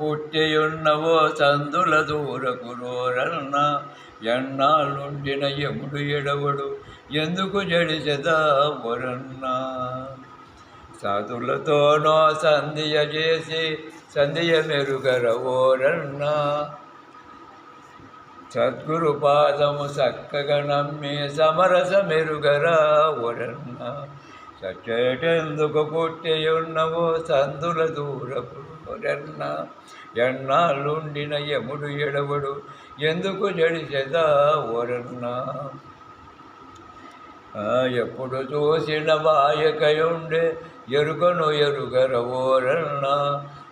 పుట్టియున్నవో సందుల దూరకు రోరన్న ఎన్నాళ్ళుండిన యముడు ఎడవడు ఎందుకు జడిసెదా వరన్నా? సాధులతోనో సంధియ చేసి సంధియ మెరుగర సద్గురు పాదము చక్కగా నమ్మి సమరస మెరుగరా వరన్న సచ్చేటెందుకు పుట్టియున్నవో సందుల దూరపు వరన్న ఎన్నాళ్ళుండిన యముడు ఎడవడు ఎందుకు జడిసెదా వరన్న ఆ, ఎప్పుడు చూసిన వాయకయుండే ఎరుకను ఎరుగర ఓరన్న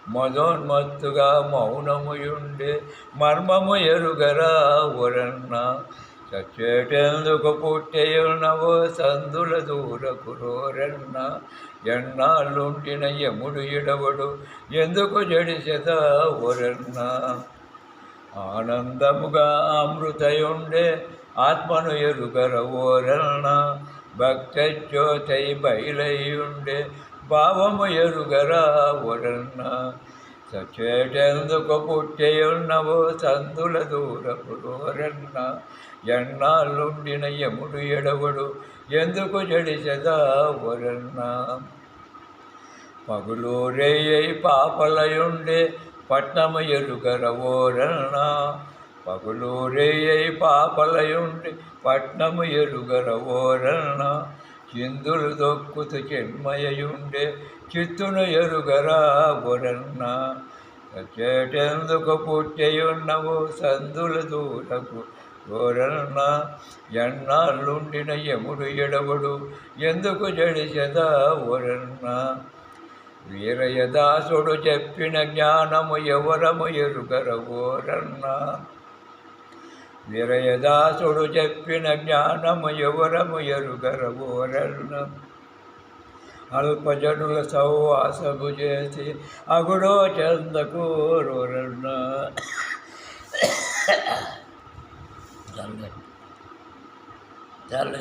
మదోన్మత్తుగా మౌనముయుండే మర్మము ఎరుగరా ఓరన్న చచ్చేటెందుకు పుట్టేయున్నవో సందుల దూరకు రోరన్న ఎన్నాళ్ళుంటిన యముడు ఎడవడు ఎందుకు జడిసెత ఒరన్న ఆనందముగా అమృతయుండే ఆత్మను ఎరుగర ఓరన్న? భక్తజ్యోతై బయలయ్యుండే భావము ఎరుగరా ఓరన్న? సచేటెందుకు పుట్టేయున్నవో సందుల దూరపు దూరన్న ఎన్నాళ్ళుండిన యముడు ఎడవడు ఎందుకు జడిచదా వరన్న పగులు రేయై పాపలయుండే పట్నము ఎరుగరవోరన్న పగులు రేయై పాపలయుండి పట్నము ఎరుగరవోరన్న కిందులు చిందులు దొక్కుతు చెన్మయుండే చిత్తును ఎరుగరా ఒరన్న చేటెందుకు పుట్టయున్నవు సందుల దూరకు ఓరన్న ఎన్నాళ్ళుండిన యముడు ఎడవడు ఎందుకు జడిసెదా ఒరన్న వీరయదాసుడు చెప్పిన జ్ఞానము ఎవరము ఎరుగర ఓరన్న విరయదాసుడు చెప్పిన జ్ఞానము ఎవరము ఎరుగర అల్పజనుల సౌవాసము చేసి అగుడో చెందకు రోరన్న చల్లి